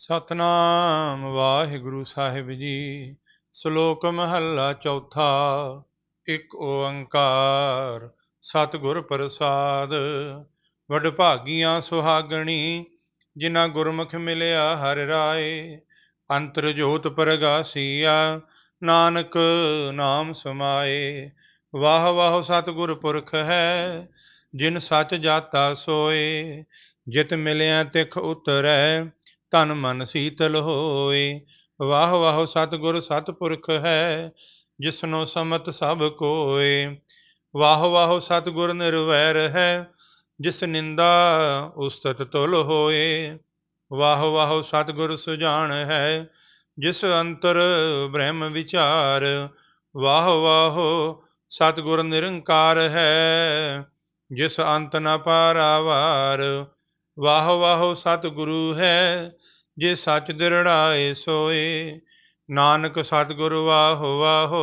ਸਤਨਾਮ ਵਾਹਿਗੁਰੂ ਸਾਹਿਬ ਜੀ। ਸ਼ਲੋਕ ਮਹੱਲਾ ਚੌਥਾ, ਇੱਕ ਓੰਕਾਰ, ਸਤਿਗੁਰ ਪ੍ਰਸਾਦ। ਵਡਭਾਗੀਆਂ ਸੁਹਾਗਣੀ, ਜਿਨ੍ਹਾਂ ਗੁਰਮੁਖ ਮਿਲਿਆ ਹਰਿ ਰਾਏ। ਅੰਤਰ ਜੋਤ ਪ੍ਰਗਾਸੀਆ, ਨਾਨਕ ਨਾਮ ਸਮਾਏ। ਵਾਹ ਵਾਹ ਸਤਿਗੁਰ ਪੁਰਖ ਹੈ, ਜਿਨ ਸੱਚ ਜਾਤਾ ਸੋਏ। ਜਿਤ ਮਿਲਿਆ ਤਿਖ ਉਤਰੈ ਤਨ ਮਨ ਸੀਤਲ ਹੋਏ। ਵਾਹ ਵਾਹ ਸਤਿਗੁਰ ਸਤਿਪੁਰਖ ਹੈ, ਜਿਸਨੋ ਸਮਤ ਸਭ ਕੋਏ। ਵਾਹ ਵਾਹ ਸਤਿਗੁਰ ਨਿਰਵੈਰ ਹੈ, ਜਿਸ ਨਿੰਦਾ ਉਸਤਤ ਤੁਲ ਹੋਏ। ਵਾਹ ਵਾਹ ਸਤਿਗੁਰ ਸੁਜਾਨ ਹੈ, ਜਿਸ ਅੰਤਰ ਬ੍ਰਹਮ ਵਿਚਾਰ। ਵਾਹ ਵਾਹ ਸਤਿਗੁਰ ਨਿਰੰਕਾਰ ਹੈ, ਜਿਸ ਅੰਤ ਨ ਪਾਰਾਵਾਰ। ਵਾਹ ਵਾਹ ਸਤਿਗੁਰੂ ਹੈ ਜੇ ਸੱਚ ਦਿਰੜਾਏ ਸੋਏ, ਨਾਨਕ ਸਤਿਗੁਰ ਵਾਹ ਵਾਹ,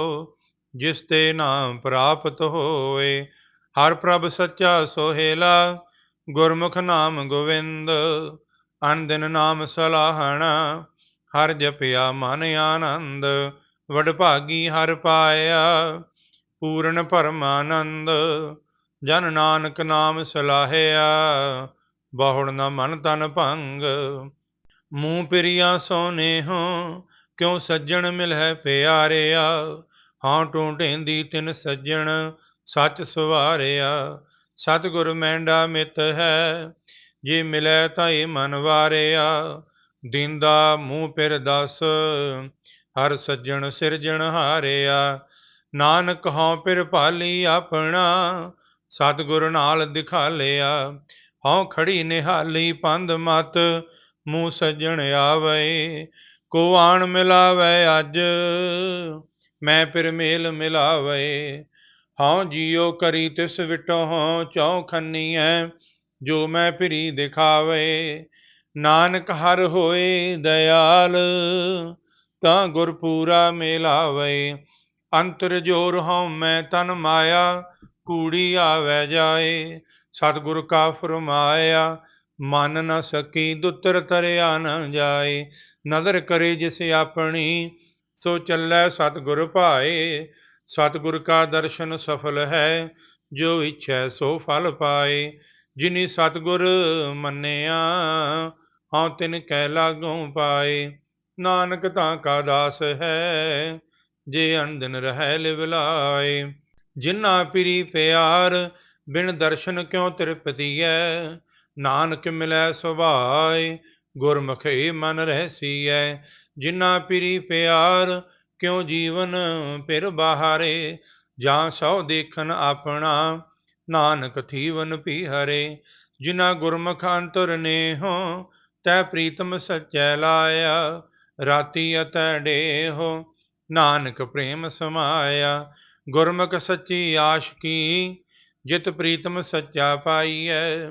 ਜਿਸ ਤੇ ਨਾਮ ਪ੍ਰਾਪਤ ਹੋਏ, ਹਰ ਪ੍ਰਭ ਸੱਚਾ ਸੋਹੇਲਾ, ਗੁਰਮੁਖ ਨਾਮ ਗੋਵਿੰਦ ਅਨ ਨਾਮ ਸਲਾਹਣਾ, ਹਰ ਜਪਿਆ ਮਨ ਆਨੰਦ ਵਡਭਾਗੀ ਹਰ ਪਾਇਆ, ਪੂਰਨ ਪਰਮਾਨੰਦ, ਜਨ ਨਾਨਕ ਨਾਮ ਸਲਾਹਿਆ, ਬਹੁੜ ਨਾ ਮਨ ਤਨ ਭੰਗ ਮੂੰਹ ਪਿਰੀਆ ਸੋਨੇ ਹੋ ਕਿਉ ਸੱਜਣ ਮਿਲੈ ਪਿਆਰਿਆ? ਹਾਂ ਟੂਟੇਂਦੀ ਤਿਨ ਸੱਜਣ ਸੱਚ ਸਵਾਰਿਆ। ਸਤਿਗੁਰ ਮੈਂਡਾ ਮਿਤ ਹੈ, ਜੇ ਮਿਲੈ ਤਾਈ ਮਨ ਵਾਰਿਆ। ਦਿੰਦਾ ਮੂੰਹ ਪਿਰ ਦਸ, ਹਰ ਸੱਜਣ ਸਿਰਜਣ ਹਾਰਿਆ। ਨਾਨਕ ਹਉ ਪਿਰ ਭਾਲੀ ਆਪਣਾ, ਸਤਿਗੁਰ ਨਾਲ ਦਿਖਾ ਲਿਆ ਹਉ ਖੜੀ ਨਿਹਾਲੀ ਪੰਦ ਮਤ ਮੂੰਹ ਸੱਜਣ ਆਵੇ, ਕੋ ਆਣ ਮਿਲਾਵੇ ਅੱਜ, ਮੈਂ ਫਿਰ ਮੇਲ ਮਿਲਾਵੇ। ਹਉ ਜੀਉ ਕਰੀ ਤਿਸ ਵਿਟੋ ਚੌ ਖੰਨੀਐ, ਜੋ ਮੈਂ ਫਿਰੀ ਦਿਖਾਵੇ। ਨਾਨਕ ਹਰ ਹੋਏ ਦਇਆਲ, ਤਾਂ ਗੁਰ ਪੂਰਾ ਮਿਲਾਵੇ। ਅੰਤਰ ਜੋਰ ਹਉ ਮੈਂ ਤਨ ਮਾਇਆ, ਕੂੜੀ ਆਵੇ ਜਾਏ, ਸਤਿਗੁਰ ਕਾ ਫਰਮਾਇਆ ਮਨ ਨ ਸਕੀ ਦੁੱਤਰ ਤਰਿਆ ਨ ਜਾਏ। ਨਦਰ ਕਰੇ ਜਿਸ ਆਪਣੀ, ਸੋ ਚੱਲੈ ਸਤਿਗੁਰ ਭਾਏ। ਸਤਿਗੁਰ ਕਾ ਦਰਸ਼ਨ ਸਫਲ ਹੈ, ਜੋ ਇੱਛੈ ਸੋ ਫਲ ਪਾਏ। ਜਿਨੀ ਸਤਿਗੁਰ ਮੰਨਿਆ, ਹਉ ਤਿਨ ਕਹਿ ਲਾਗੋਂ ਪਾਏ। ਨਾਨਕ ਤਾਂ ਕਾ ਦਾਸ ਹੈ, ਜੇ ਅਨੰਦਨ ਰਹਿ ਲਿਵਲਾਏ ਜਿਨਾ ਪਿਰੀ ਪਿਆਰ, ਬਿਨ ਦਰਸ਼ਨ ਕਿਉ ਤ੍ਰਿਪਤੀਐ? ਨਾਨਕ ਮਿਲੈ ਸੁਭਾਏ, ਗੁਰਮੁਖੇ ਮਨ ਰਹਿਸੀਐ ਜਿਨਾ ਪਿਰੀ ਪਿਆਰ ਕਿਉ ਜੀਵਨ ਪਿਰ ਬਾਹਰੇ? ਜਾਂ ਸੋ ਦੇਖਣ ਆਪਣਾ ਨਾਨਕ ਥੀਵਨ ਪੀ ਹਰੇ ਜਿਨਾ ਗੁਰਮੁਖ ਅੰਤਰ ਨੇ ਹੋ ਤੈ ਪ੍ਰੀਤਮ ਸਚੈ ਲਾਇਆ, ਰਾਤੀ ਅਤੈ ਡੇਹੋ, ਨਾਨਕ ਪ੍ਰੇਮ ਸਮਾਇਆ। ਗੁਰਮੁਖ ਸੱਚੀ ਆਸ਼ਕੀ ਜਿਤ ਪ੍ਰੀਤਮ ਸੱਚਾ ਪਾਈਐ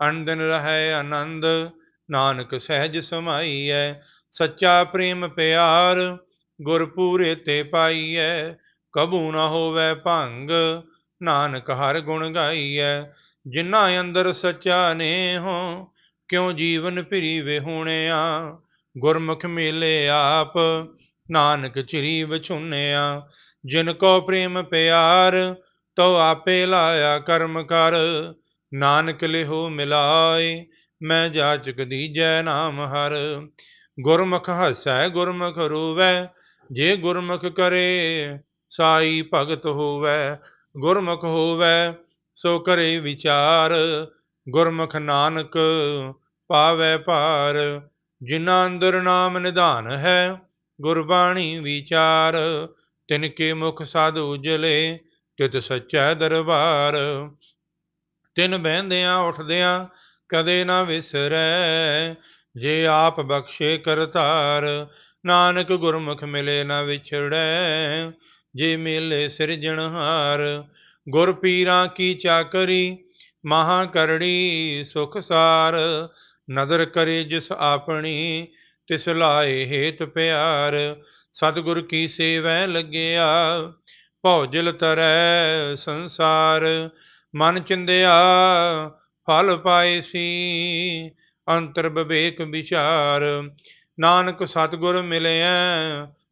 ਅਨੰਦਨ ਰਹੈ ਆਨੰਦ, ਨਾਨਕ ਸਹਿਜ ਸਮਾਈਐ, ਸੱਚਾ ਪ੍ਰੇਮ ਪਿਆਰ ਗੁਰ ਪੂਰੇ ਤੇ ਪਾਈਐ, ਕਬੂ ਨਾ ਹੋਵੇ ਭੰਗ, ਨਾਨਕ ਹਰ ਗੁਣ ਗਾਈਐ, ਜਿਨ੍ਹਾਂ ਅੰਦਰ ਸੱਚਾ ਨੇ ਹੋ ਕਿਉ ਜੀਵਨ ਭਰੀ ਵਿਹੂਣਿਆ ਗੁਰਮੁਖ ਮੇਲੇ ਆਪ, ਨਾਨਕ ਚਿਰੀ ਵਿਛੁੰਨਿਆ ਜਿਨ ਕੋ ਪ੍ਰੇਮ ਪਿਆਰ ਤੋ ਆਪੇ ਲਾਇਆ ਕਰਮ ਕਰ ਨਾਨਕ ਲਿਹੋ ਮਿਲਾਏ, ਮੈਂ ਜਾ ਚੁਕਦੀ ਜੈ ਨਾਮ ਹਰ। ਗੁਰਮੁਖ ਹਸੈ, ਗੁਰਮੁਖ ਰੋਵੈ, ਜੇ ਗੁਰਮੁਖ ਕਰੇ, ਸਾਈ ਭਗਤ ਹੋਵੈ। ਗੁਰਮੁਖ ਹੋਵੈ, ਸੋ ਕਰੇ ਵਿਚਾਰ। ਗੁਰਮੁਖ ਨਾਨਕ ਪਾਵੈ ਭਾਰ। ਜਿਨ੍ਹਾਂ ਅੰਦਰ ਨਾਮ ਨਿਧਾਨ ਹੈ, ਗੁਰਬਾਣੀ ਵਿਚਾਰ। ਤਿਨ ਕੇ ਮੁਖ ਸਾਧ ਉਜਲੇ ਤਿਤ ਸੱਚਾ ਦਰਬਾਰ। ਤਿਨ ਬਹਿੰਦਿਆਂ ਉੱਠਦਿਆਂ ਕਦੇ ਨਾ ਵਿਸਰੈ, ਜੇ ਆਪ ਬਖਸ਼ੇ ਕਰਤਾਰ, ਨਾਨਕ ਗੁਰਮੁਖ ਮਿਲੇ ਨਾ ਵਿਛੜੈ, ਜੇ ਮਿਲੇ ਸਿਰਜਣਹਾਰ ਗੁਰ ਪੀਰਾਂ ਕੀ ਚਾਕਰੀ, ਮਹਾ ਕਰੜੀ ਸੁਖ ਸਾਰ, ਨਦਰ ਕਰੇ ਜਿਸ ਆਪਣੀ, ਤਿਸ ਲਾਏ ਹੇਤ ਪਿਆਰ, ਸਤਿਗੁਰ ਕੀ ਸੇਵੈ ਲੱਗਿਆ ਭੌਜਲ ਤਰੈ ਸੰਸਾਰ ਮਨ ਚਿੰਦਿਆ, ਫਲ ਪਾਏ ਸੀ, ਅੰਤਰ ਵਿਵੇਕ ਵਿਚਾਰ। ਨਾਨਕ ਸਤਿਗੁਰ ਮਿਲਿਆ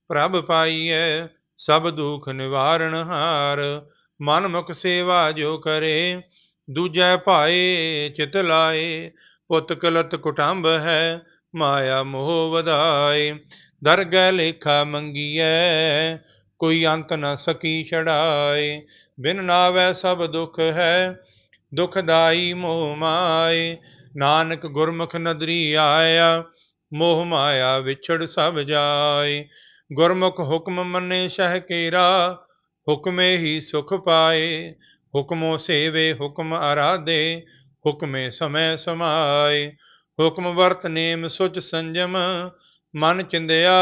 ਪ੍ਰਭ ਪਾਈਐ, ਸਭ ਦੁਖ ਨਿਵਾਰਣ ਹਾਰ। ਮਨ ਮੁਖ ਸੇਵਾ ਜੋ ਕਰੇ, ਦੂਜੈ ਭਾਏ ਚਿਤ ਲਾਏ। ਪੁੱਤ ਕਲਤ ਕੁਟੰਬ ਹੈ, ਮਾਇਆ ਮੋਹ ਵਧਾਏ। ਦਰਗਹਿ ਲੇਖਾ ਮੰਗੀਐ, ਕੋਈ ਅੰਤ ਨ ਸਕੀ ਛੜਾਏ ਬਿਨ ਨਾਵੈ ਸਭ ਦੁਖ ਹੈ ਦੁਖਦਾਈ ਮੋਹ ਮਾਏ। ਨਾਨਕ ਗੁਰਮੁਖ ਨਦਰੀ ਆਇਆ, ਮੋਹ ਮਾਇਆ ਵਿਛੜ ਸਭ ਜਾਏ। ਗੁਰਮੁਖ ਹੁਕਮ ਮੰਨੇ ਸ਼ਹਿ ਕੇਰਾ, ਹੁਕਮੇ ਹੀ ਸੁਖ ਪਾਏ। ਹੁਕਮੋ ਸੇਵੇ ਹੁਕਮ ਅਰਾਧੇ ਹੁਕਮੇ ਸਮੈ ਸਮਾਏ। ਹੁਕਮ ਵਰਤ ਨੇਮ ਸੁਚ ਸੰਜਮ, ਮਨ ਚਿੰਦਿਆ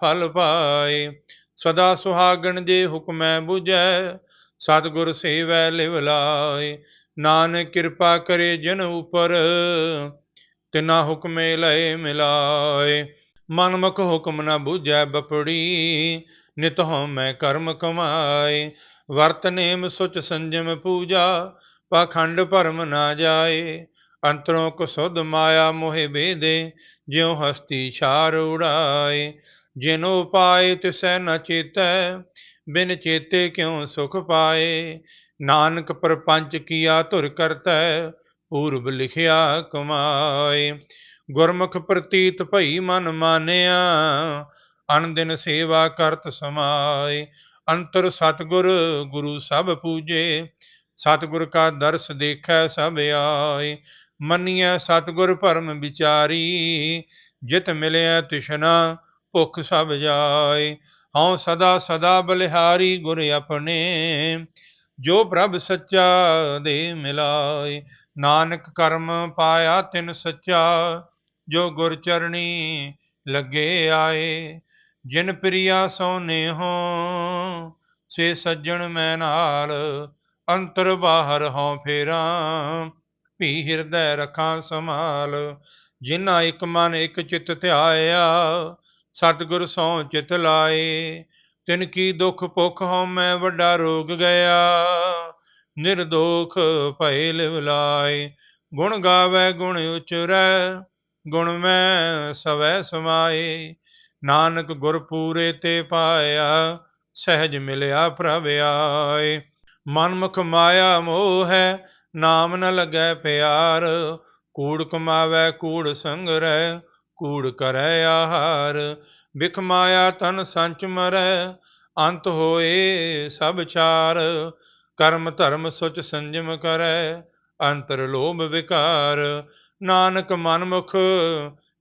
ਫਲ ਪਾਏ। ਸਦਾ ਸੁਹਾਗਣ ਜੇ ਹੁਕਮੈ ਬੁਝੈ ਸਤਿਗੁਰ ਸੇਵੈ ਲਿਵ ਲਾਏ, ਨਾਨਕ ਕਿਰਪਾ ਕਰੇ ਜਨ ਉਪਰ ਤਿਨਾ ਹੁਕਮੇ ਲਏ ਮਿਲਾਏ। ਮਨਮੁਖ ਹੁਕਮ ਨਾ ਬੁਝੈ ਬਪੜੀ, ਨਿਤ ਹਉ ਮੈਂ ਕਰਮ ਕਮਾਏ। ਵਰਤ ਨੇਮ ਸੁਚ ਸੰਜਮ ਪੂਜਾ, ਪਾਖੰਡ ਭਰਮ ਨਾ ਜਾਏ। ਅੰਤਰੋਂ ਕੋ ਸੁਧ ਮਾਇਆ ਮੋਹਿ ਬੇਦੇ, ਜਿਉ ਹਸਤੀ ਛਾਰ ਉਡਾਏ। ਜਿਨੋ ਪਾਏ ਤਿਸੈ ਨ ਚੇਤੈ ਬਿਨ ਚੇਤੇ ਕਿਉ ਸੁਖ ਪਾਏ? ਨਾਨਕ ਪਰਪੰਚ ਕੀਆ ਧੁਰ ਕਰਤੈ, ਪੂਰਬ ਲਿਖਿਆ ਕਮਾਏ। ਗੁਰਮੁਖ ਪ੍ਰਤੀਤ ਭਈ ਮਨ ਮਾਨਿਆ, ਅਨ ਦਿਨ ਸੇਵਾ ਕਰਤ ਸਮਾਏ। ਅੰਤਰ ਸਤਗੁਰ, ਗੁਰੂ ਸਭ ਪੂਜੇ, ਸਤਗੁਰ ਕਾ ਦਰਸ ਦੇਖੈ ਸਭ ਆਏ। ਮੰਨੀਐ ਸਤਗੁਰ ਭਰਮ ਵਿਚਾਰੀ, ਜਿਤ ਮਿਲਿਆ ਤਿਸ਼ਨਾ, ਭੁਖ ਸਭ ਜਾਏ। ਹਉ ਸਦਾ ਸਦਾ ਬਲਿਹਾਰੀ ਗੁਰ ਆਪਣੇ, ਜੋ ਪ੍ਰਭ ਸੱਚਾ ਦੇ ਮਿਲਾਏ। ਨਾਨਕ ਕਰਮ ਪਾਇਆ ਤਿਨ ਸੱਚਾ, ਜੋ ਗੁਰ ਚਰਣੀ ਲੱਗੇ ਆਏ। ਜਿਨ ਪ੍ਰਿਆ ਸੋਨੇ ਹੋ ਸੇ ਸੱਜਣ ਮੈਂ ਨਾਲ। ਅੰਤਰ ਬਾਹਰ ਹਉ ਫੇਰਾਂ, ਭੀ ਹਿਰਦੈ ਰਖਾਂ ਸਮਾਲ ਜਿਨਾ ਇਕ ਮਨ ਇੱਕ ਚਿਤ ਧਿਆਇਆ ਸਤਿਗੁਰ ਸੋ ਚਿਤ ਲਾਏ, ਤਿਨ ਕੀ ਦੁਖ ਭੁਖ ਹਉ ਮੈਂ ਵੱਡਾ ਰੋਗ ਗਿਆ। ਨਿਰਦੋਖ ਭਏ ਲਿਵਲਾਏ ਗੁਣ ਗਾਵੇ ਗੁਣ ਉਚਰੈ, ਗੁਣ ਮੈਂ ਸਵੈ ਸਮਾਏ। ਨਾਨਕ ਗੁਰ ਪੂਰੇ ਤੇ ਪਾਇਆ, ਸਹਿਜ ਮਿਲਿਆ ਪ੍ਰਭ ਆਏ। ਮਨਮੁਖ ਮਾਇਆ ਮੋਹ ਹੈ, ਨਾਮ ਨ ਲੱਗੈ ਪਿਆਰ, ਕੂੜ ਕਮਾਵੇ ਕੂੜ ਸੰਗ ਰਹਿ ਕੂੜ ਕਰੈ ਆਹਾਰ, ਬਿਖ ਮਾਇਆ ਤਨ ਸੰਚ ਮਰੈ, ਅੰਤ ਹੋਏ ਸਭ ਚਾਰ। ਕਰਮ ਧਰਮ ਸੁਚ ਸੰਜਮ ਕਰੈ, ਅੰਤਰ ਲੋਭ ਵਿਕਾਰ। ਨਾਨਕ ਮਨਮੁਖ,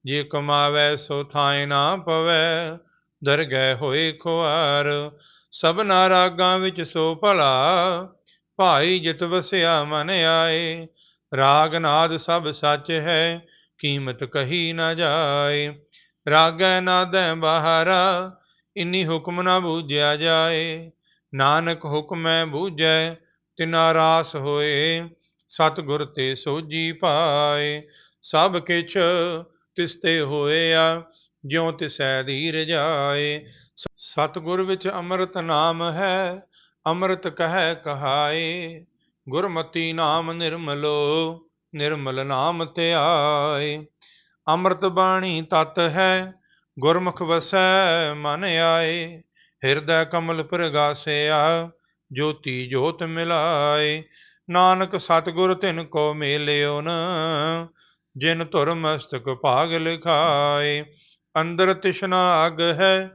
ਜੇ ਕਮਾਵੇ ਸੋ ਥਾਏ ਨਾ ਪਵੈ, ਦਰਗਹਿ ਹੋਏ ਖੁਆਰ। ਸਭਨਾ ਰਾਗਾਂ ਵਿੱਚ ਸੋ ਭਲਾ, ਭਾਈ ਜਿਤ ਵਸਿਆ ਮਨ ਆਏ। ਰਾਗ ਨਾਦ ਸਭ ਸੱਚ ਹੈ ਕੀਮਤ ਕਹੀ ਨਾ ਜਾਏ। ਰਾਗੈ ਨਾਦੈ ਬਹਾਰਾ, ਇਨੀ ਹੁਕਮ ਨਾ ਬੂਝਿਆ ਜਾਏ। ਨਾਨਕ ਹੁਕਮੈ ਬੂਝੈ, ਤਿਨਾ ਰਾਸ ਹੋਏ। ਸਤਿਗੁਰ ਤੇ ਸੋਜੀ ਪਾਏ। ਸਭ ਕਿਛ ਤਿਸਤੇ ਹੋਇਆ, ਜਿਉ ਤਿਸੈ ਧੀਰ ਜਾਏ। ਸਤਿਗੁਰ ਵਿੱਚ ਅੰਮ੍ਰਿਤ ਨਾਮ ਹੈ, ਅੰਮ੍ਰਿਤ ਕਹੈ ਕਹਾਏ। ਗੁਰਮਤੀ ਨਾਮ ਨਿਰਮਲੋ ਨਿਰਮਲ ਨਾਮ ਧਿਆਏ ਅੰਮ੍ਰਿਤ ਬਾਣੀ ਤਤ ਹੈ, ਗੁਰਮੁਖ ਵਸੈ, ਮਨ ਆਏ। ਹਿਰਦੈ ਕਮਲ ਪ੍ਰਗਾਸਿਆ, ਜੋਤੀ ਜੋਤ ਮਿਲਾਏ। ਨਾਨਕ ਸਤਿਗੁਰ ਤਿਨ ਕੋ ਮੇਲਿਓ ਨ, ਜਿਨ ਧੁਰ ਮਸਤਕ ਭਾਗ ਲਿਖਾਏ। ਅੰਦਰ ਤਿਸ਼ਨਾ ਅਗ ਹੈ,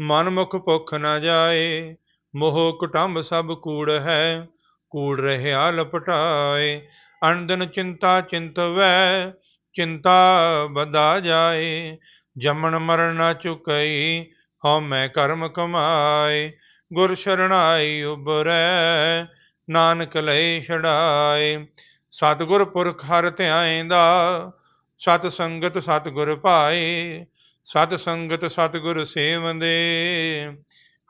ਮਨ ਮੁਖ ਭੁਖ ਨ ਜਾਏ। ਮੋਹ ਕੁਟੰਬ ਸਭ ਕੂੜ ਹੈ, ਕੂੜ ਰਹਿਆ ਲਪਟਾਏ। ਅਨੰਦਨ ਚਿੰਤਾ ਚਿੰਤਵੈ ਚਿੰਤਾ ਬਦਾ ਜਾਏ। ਜਮਨ ਮਰਨ ਨਾ ਚੁਕਈ, ਹਉ ਮੈਂ ਕਰਮ ਕਮਾਏ। ਗੁਰ ਸ਼ਰਣਾਈ ਉਬਰੈ ਨਾਨਕ ਲਈ ਛੜਾਏ ਸਤਿਗੁਰ ਪੁਰਖ ਹਰ ਧਿਆਇਂਦਾ ਸਤ ਸੰਗਤ ਸਤਿਗੁਰ ਭਾਏ। ਸਤ ਸੰਗਤ ਸਤਿਗੁਰ ਸੇਵੰਦੇ,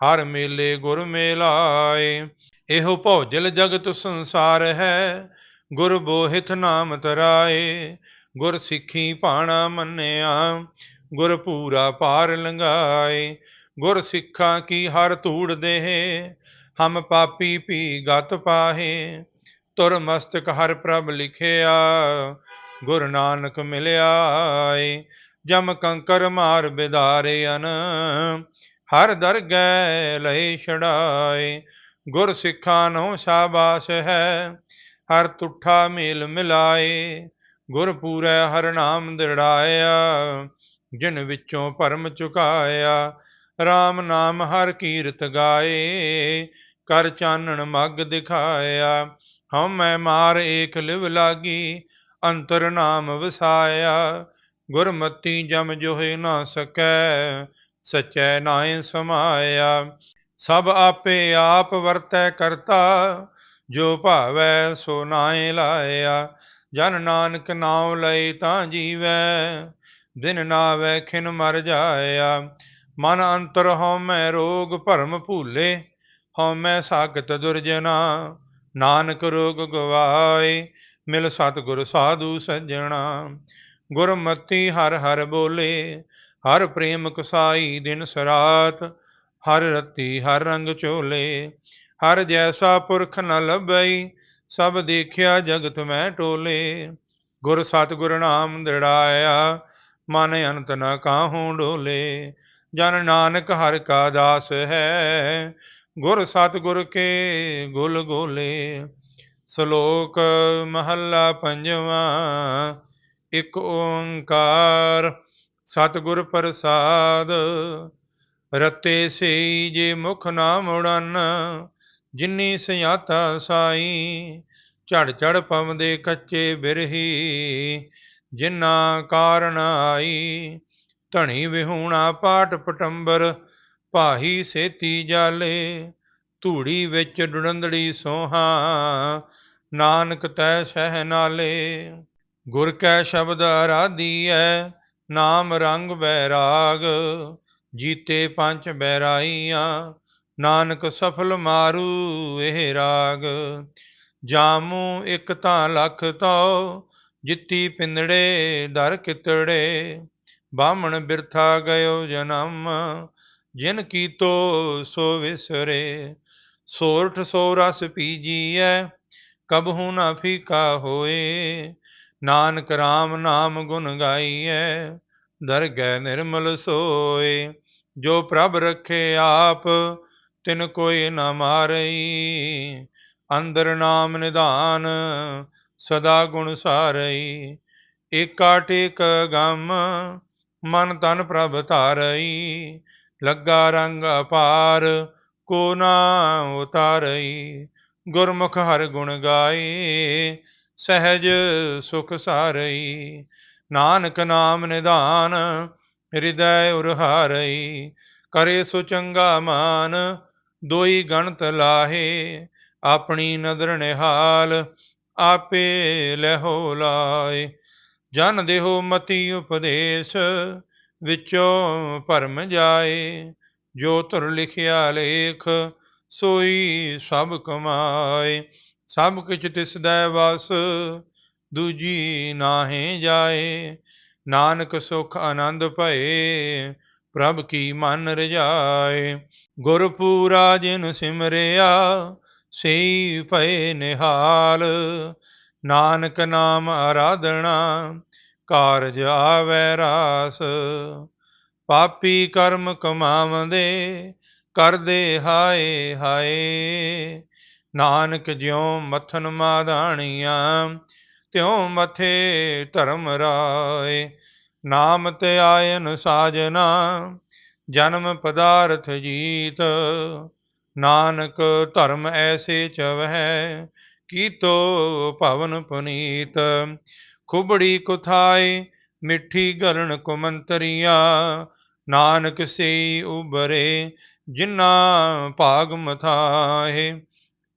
ਹਰ ਮੇਲੇ ਗੁਰ ਮੇਲਾਏ। ਇਹੋ ਭੌਜਲ ਜਗਤ ਸੰਸਾਰ ਹੈ ਗੁਰ ਬੋਹਿਤ ਨਾਮ ਤਰਾਏ, ਗੁਰ ਸਿੱਖੀ ਪਾਣਾ ਮੰਨਿਆ, ਗੁਰ ਪੂਰਾ ਪਾਰ ਲੰਗਾਏ ਗੁਰ ਸਿੱਖਾਂ ਕੀ ਹਰ ਧੂੜ ਦੇਹ, ਹਮ ਪਾਪੀ ਪੀ ਗਤ ਪਾਹੇ, ਤੁਰ ਮਸਤਕ ਹਰ ਪ੍ਰਭ ਲਿਖਿਆ, ਗੁਰ ਨਾਨਕ ਮਿਲਿਆ ਏ ਜਮ ਕੰਕਰ ਮਾਰ ਬਿਦਾਰੇ ਅਨ, ਹਰ ਦਰਗਹਿ ਲਏ ਛੜਾਏ ਗੁਰ ਸਿੱਖਾਂ ਨੂੰ ਸ਼ਾਬਾਸ਼ ਹੈ ਹਰ ਤੁਠਾ ਮੇਲ ਮਿਲਾਏ, ਗੁਰ ਪੂਰੈ ਹਰ ਨਾਮ ਦਿੜਾਇਆ, ਜਿਨ ਵਿੱਚੋਂ ਭਰਮ ਚੁਕਾਇਆ RAM ਨਾਮ ਹਰ ਕੀਰਤ ਗਾਏ, ਕਰ ਚਾਨਣ ਮੱਗ ਦਿਖਾਇਆ, ਹਉ ਮੈਂ ਮਾਰ ਏਕ ਲਿਵ ਲਾਗੀ, ਅੰਤਰ ਨਾਮ ਵਸਾਇਆ, ਗੁਰਮਤੀ ਜਮ ਜੋਹਿ ਨਾ ਸਕੈ, ਸਚੈ ਨਾਏ ਸਮਾਇਆ, ਸਭ ਆਪੇ ਆਪ ਵਰਤੈ ਕਰਤਾ ਜੋ ਭਾਵੈ ਸੋ ਨਾਏ ਲਾਇਆ, ਜਨ ਨਾਨਕ ਨਾਉ ਲਈ ਤਾਂ ਜੀਵੈ, ਦਿਨ ਨਾਵੈ ਖਿਨ ਮਰ ਜਾਇਆ। ਮਨ ਅੰਤਰ ਹਉ ਮੈਂ ਰੋਗ ਭਰਮ ਭੂਲੇ ਹਉ ਮੈਂ ਸਾਗਤ ਦੁਰਜਨਾ, ਨਾਨਕ ਰੋਗ ਗਵਾਏ, ਮਿਲ ਸਤਿਗੁਰ ਸਾਧੂ ਸੱਜਣਾ। ਗੁਰਮਤੀ ਹਰ ਹਰ ਬੋਲੇ, ਹਰ ਪ੍ਰੇਮ ਕਸਾਈ ਦਿਨ ਸਰਾਤ, ਹਰ ਰਤੀ ਹਰ ਰੰਗ ਚੋਲੇ ਹਰ ਜੈਸਾ ਪੁਰਖ ਨ ਲੱਭਈ, ਸਭ ਦੇਖਿਆ ਜਗਤ ਮੈਂ ਟੋਲੇ। ਗੁਰ ਸਤਿਗੁਰ ਨਾਮ ਦਿੜਾਇਆ ਮਨ ਅਨੰਤ ਨ ਕਾਹੂ ਡੋਲੇ। ਜਨ ਨਾਨਕ ਹਰ ਕਾ ਦਾਸ ਹੈ, ਗੁਰ ਸਤਿਗੁਰ ਕੇ ਗੁਲ ਗੋਲੇ। ਸ਼ਲੋਕ ਮਹੱਲਾ ਪੰਜਵਾਂ, ਇੱਕ ਓੰਕਾਰ, ਸਤਿਗੁਰ ਪ੍ਰਸਾਦ। ਰਤੇ ਸਈ ਜੇ ਮੁਖ ਨਾ ਮੁੜਨ ਜਿਨੀ ਸਿਆਤਾ ਸਾਈ, ਝੜ ਝੜ ਪਵਦੇ ਕੱਚੇ ਬਿਰਹੀ। ਜਿਨਾ ਕਾਰਨ ਆਈ, ਧਣੀ ਵਿਹੂਣਾ ਪਾਟ ਪਟੰਬਰ, ਭਾਹੀ ਸੇਤੀ ਜਾਲੇ। ਧੂੜੀ ਵਿੱਚ ਡੁੜੰਦੜੀ ਸੋਹਾ, ਨਾਨਕ ਤੈ ਸਹਿ ਨਾਲੇ। ਗੁਰ ਕੈ ਸ਼ਬਦ ਅਰਾਧੀਐ, ਨਾਮ ਰੰਗ ਬੈਰਾਗ, ਜੀਤੇ ਪੰਜ ਬੈਰਾਈਆਂ। ਨਾਨਕ ਸਫਲ ਮਾਰੂ ਇਹ ਰਾਗ। ਜਾਮੂ ਇੱਕ ਤਾਂ ਲਖ ਤੋ ਜਿੱਤੀ ਪਿੰਦੜੇ ਦਰ ਕਿਤੜੇ। ਬਾਹਮਣ ਬਿਰਥਾ ਗਇਓ ਜਨਮ, ਜਿਨ ਕੀਤੋ ਸੋ ਵਿਸਰੇ। ਸੋਰਠ ਸੋ ਰਸ ਪੀਜੀਐ, ਕਬਹੂ ਨਾ ਫੀਕਾ ਹੋਏ। ਨਾਨਕ RAM ਨਾਮ ਗੁਣ ਗਾਈਐ, ਦਰਗਹਿ ਨਿਰਮਲ ਸੋਏ। ਜੋ ਪ੍ਰਭ ਰਖੇ ਆਪ ਤਿਨ ਕੋਈ ਨਾ ਮਾਰਈ। ਅੰਦਰ ਨਾਮ ਨਿਧਾਨ ਸਦਾ ਗੁਣ ਸਾਰਈ। ਏਕਾ ਟੇਕ ਗਮ ਮਨ ਤਨ ਪ੍ਰਭ ਧਾਰਈ। ਲੱਗਾ ਰੰਗ ਅਪਾਰ ਕੋ ਨਾ ਉਤਾਰਈ। ਗੁਰਮੁਖ ਹਰ ਗੁਣ ਗਾਏ, ਸਹਿਜ ਸੁਖ ਸਾਰਈ। ਨਾਨਕ ਨਾਮ ਨਿਧਾਨ ਹਿਰਦੈ ਉਰਹਾਰਈ। ਕਰੇ ਸੋ ਚੰਗਾ ਮਾਨ ਦੋਈ ਗਣਤ ਲਾਹੇ, ਆਪਣੀ ਨਦਰ ਨਿਹਾਲ, ਆਪੇ ਲਹੋ ਲਾਏ ਜਨ ਦੇਹੋ ਮਤੀ ਉਪਦੇਸ਼, ਵਿੱਚੋਂ ਭਰਮ ਜਾਏ। ਜੋ ਤੁਰ ਲਿਖਿਆ ਲੇਖ, ਸੋਈ ਸਭ ਕਮਾਏ। ਸਭ ਕਿਛ ਤਿਸਦੈ ਵਸ, ਦੂਜੀ ਨਾਹੇ ਜਾਏ। ਨਾਨਕ ਸੁਖ ਆਨੰਦ ਭਏ ਪ੍ਰਭ ਕੀ ਮਨ ਰਜਾਏ? ਗੁਰ ਪੂਰਾ ਜਿਨ ਸਿਮਰਿਆ, ਸਈ ਭਏ ਨਿਹਾਲ। ਨਾਨਕ ਨਾਮ ਆਰਾਧਣਾ ਕਾਰਜ ਆਵੈ ਰਾਸ। ਪਾਪੀ ਕਰਮ ਕਮਾਵਦੇ, ਕਰਦੇ ਹਾਏ ਹਾਏ। ਨਾਨਕ ਜਿਉ ਮਥਨ ਮਾਦਾਣੀਆਂ ਤਿਉ ਮਥੇ ਧਰਮ ਰਾਏ। ਨਾਮ ਤੇ ਆਇਨ ਸਾਜਨਾ, ਜਨਮ ਪਦਾਰਥ ਜੀਤ। ਨਾਨਕ ਧਰਮ ਐਸੇ ਚਵਹਿ, ਕੀਤੋ ਭਵਨ ਪੁਨੀਤ। ਖੁਬੜੀ ਕੁਥਾਈ ਮਿੱਠੀ ਗਲਣ ਕੁਮੰਤਰੀਆਂ। ਨਾਨਕ ਸੇ ਉਬਰੇ ਜਿਨਾ ਭਾਗ ਮਥਾਏ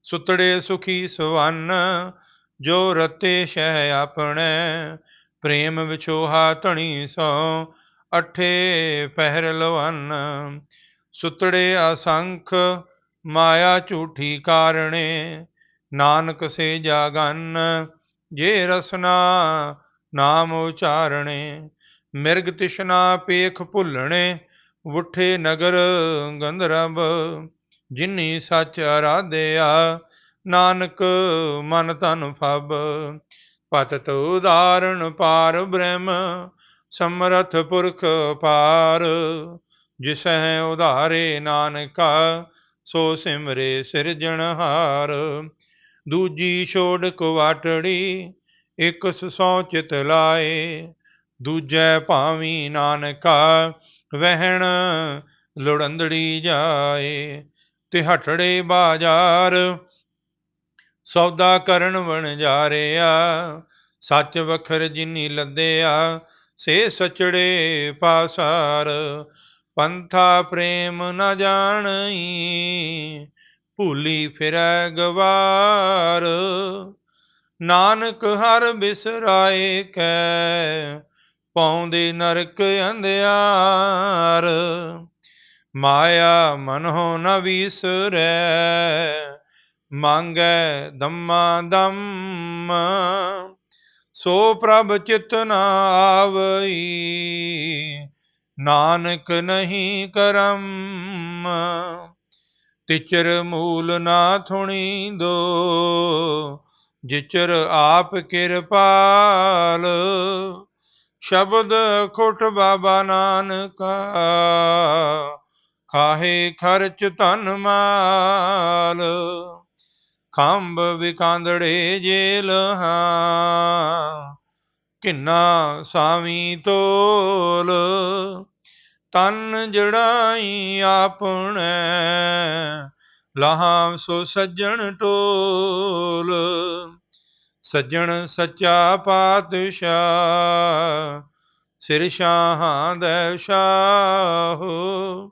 ਸੁਤੜੇ ਸੁਖੀ ਸਵੰਨ, ਜੋ ਰਤੇ ਸ਼ਹਿ ਆਪਣੇ। ਪ੍ਰੇਮ ਵਿਛੋਹਾ ਧਣੀ ਸੋ, ਅਠੇ ਪਹਿਰ ਲਵਨ। ਸੁਤੜੇ ਅਸੰਖ ਮਾਇਆ ਝੂਠੀ ਕਾਰਣੇ, ਨਾਨਕ ਸੇ ਜਾਗਨ, ਜੇ ਰਸਨਾ ਨਾਮ ਉਚਾਰਣੇ। ਮਿਰਗ ਤਿਸ਼ਨਾ ਪੇਖ ਭੁੱਲਣੇ, ਉਠੇ ਨਗਰ ਗੰਧਰਬ ਜਿਨੀ ਸੱਚ ਆਰਾਧਿਆ ਨਾਨਕ ਮਨ ਤਨ ਫਬ। ਪਤਤ ਉਦਾਰਣ ਪਾਰ ਬ੍ਰਹਮ, ਸਮਰਥ ਪੁਰਖ ਪਾਰ। ਜਿਸਹਿ ਉਧਾਰੇ ਨਾਨਕਾ, ਸੋ ਸਿਮਰੇ ਸਿਰਜਣਹਾਰ ਦੂਜੀ ਛੋੜ ਕੁਵਾਟੜੀ ਇਕ ਸੌ ਚਿਤ ਲਾਏ। ਦੂਜੈ ਭਾਵੀ ਨਾਨਕਾ, ਵਹਿਣ ਲੁੜੰਦੜੀ ਜਾਏ। ਤੇ ਹਟੜੇ ਬਾਜ਼ਾਰ ਸੌਦਾ ਕਰਨ ਵਣਜਾਰਿਆ ਸੱਚ ਵਖਰ ਜਿਨੀ ਲੱਦਿਆ, ਸੇ ਸਚੜੇ ਪਾਸਾਰ, ਪੰਥਾ ਪ੍ਰੇਮ ਨ ਜਾਣਈ, ਭੂਲੀ ਫਿਰੈ ਗਵਾਰ। ਨਾਨਕ ਹਰ ਬਿਸਰਾਏ ਕੈ, ਪਾਉਂਦੇ ਨਰਕ ਅੰਧਿਆਰ। ਮਾਇਆ ਮਨੋ ਨ ਵਿਸਰੈ ਮੰਗੈ ਦਮਾ ਦਮ, ਸੋ ਪ੍ਰਭ ਚਿਤ ਨਾ ਆਵਈ, ਨਾਨਕ ਨਹੀਂ ਕਰਮ, ਤਿਚਰ ਮੂਲ ਨਾ ਥੁਣੀ ਦੋ ਜਿਚਰ ਆਪ ਕਿਰਪਾਲ, ਸ਼ਬਦ ਖੁਟ ਬਾਬਾ ਨਾਨਕਾ, ਖਾਹੇ ਖਰਚ ਧਨ ਮਾਲ। ਖੰਭ ਵਿਕਾਂਦੜੇ ਜੇਲ ਹਾਂ। ਕਿੰਨਾ ਸਾਵੀ ਤੋਲ, ਤਨ ਜੜਾਈ ਆਪਣੇ। ਲਾਹਾਂ ਸੋ ਸੱਜਣ ਟੋਲ ਸੱਜਣ ਸੱਚਾ ਪਾਤਸ਼ਾਹ, ਸਿਰ ਸ਼ਾਹਾਂ ਦੇ ਸ਼ਾਹੋ।